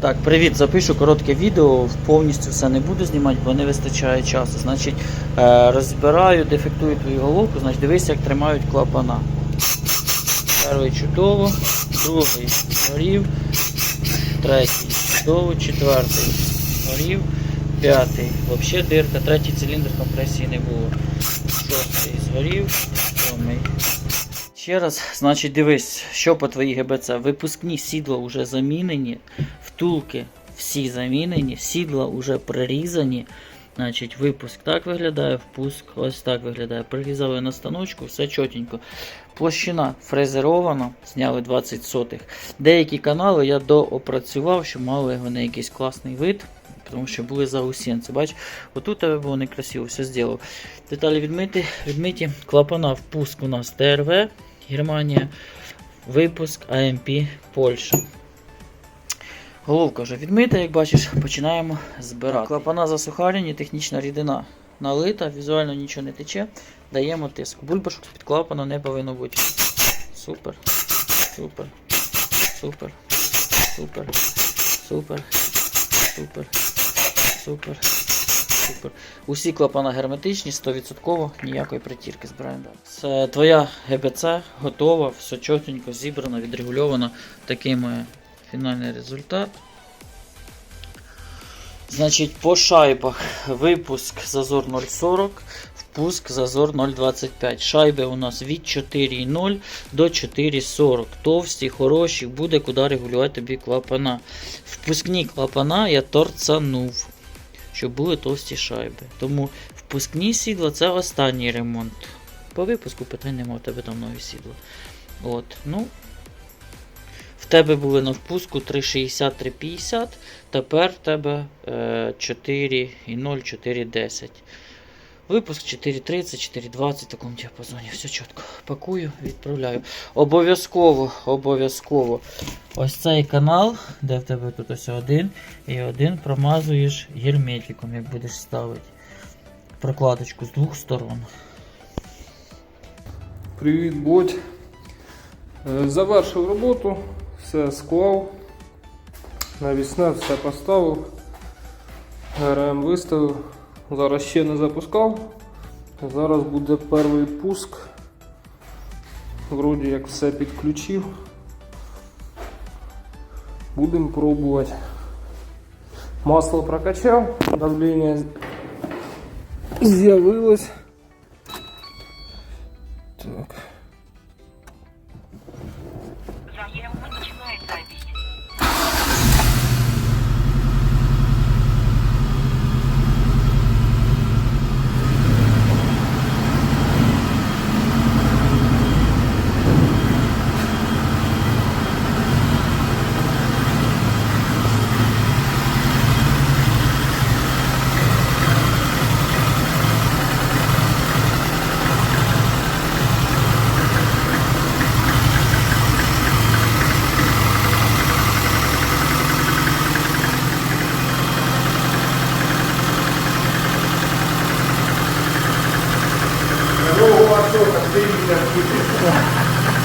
Так, привіт, запишу коротке відео, повністю все не буду знімати, бо не вистачає часу. Значить, е, розбираю, дефектую твою головку, значить дивись, як тримають клапана. Перший чудово, другий згорів, третій чудово, четвертий згорів, п'ятий. Взагалі дирка, третій циліндр компресії не було. Шостий згорів, сьомий. Ще раз, значить, дивись, що по твоїй ГБЦ. Випускні сідла вже замінені, втулки всі замінені, сідла вже прирізані. Значить, випуск так виглядає, впуск ось так виглядає. Прирізали на станочку, все чотенько. Площина фрезерована, зняли 20 сотих. Деякі канали я доопрацював, щоб мали вони якийсь класний вид. Тому що були заусенці. Бач, отут тебе було некрасиво, все зробив. Деталі відмиті, відмиті. Клапана впуск у нас ТРВ, Германія. Випуск АМП Польща. Головка вже відмита, як бачиш, починаємо збирати. Клапана засухарені, технічна рідина налита, візуально нічого не тече. Даємо тиск. Бульбашок під клапаном не повинно бути. Супер. Супер. Супер. Супер. Супер. Супер. Супер. Супер. Усі клапана герметичні, 100%, ніякої притірки збираємо. Це твоя ГБЦ готова, все чотенько, зібрано, відрегульовано. Такий має фінальний результат. Значить, по шайбах випуск зазор 0,40, впуск зазор 0,25. Шайби у нас від 4,0 до 4,40. Товсті, хороші, буде куди регулювати тобі клапана. Впускні клапана я торцанув, щоб були товсті шайби. Тому впускні сідла це останній ремонт. По випуску питань нема, в тебе там нові сідла. От, ну, в тебе були на впуску 3,60-3,50, тепер в тебе е, 4,0, 4,10. Випуск 4.30, 4.20 в такому діапазоні. Все чітко. Пакую, відправляю. Обов'язково, обов'язково. Ось цей канал, де в тебе тут ось один, і один промазуєш герметиком, як будеш ставити. Прокладочку з двох сторон. Привіт, будь. Е, Завершив роботу, все склав. Навісне все поставив. ГРМ виставив. Зараз ще не запускав. Зараз буде перший пуск. Вроді як все підключив. Будемо пробувати. Масло прокачав, давлення з'явилось. Так.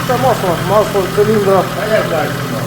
Це масло, масло циліндра. А я знаю, що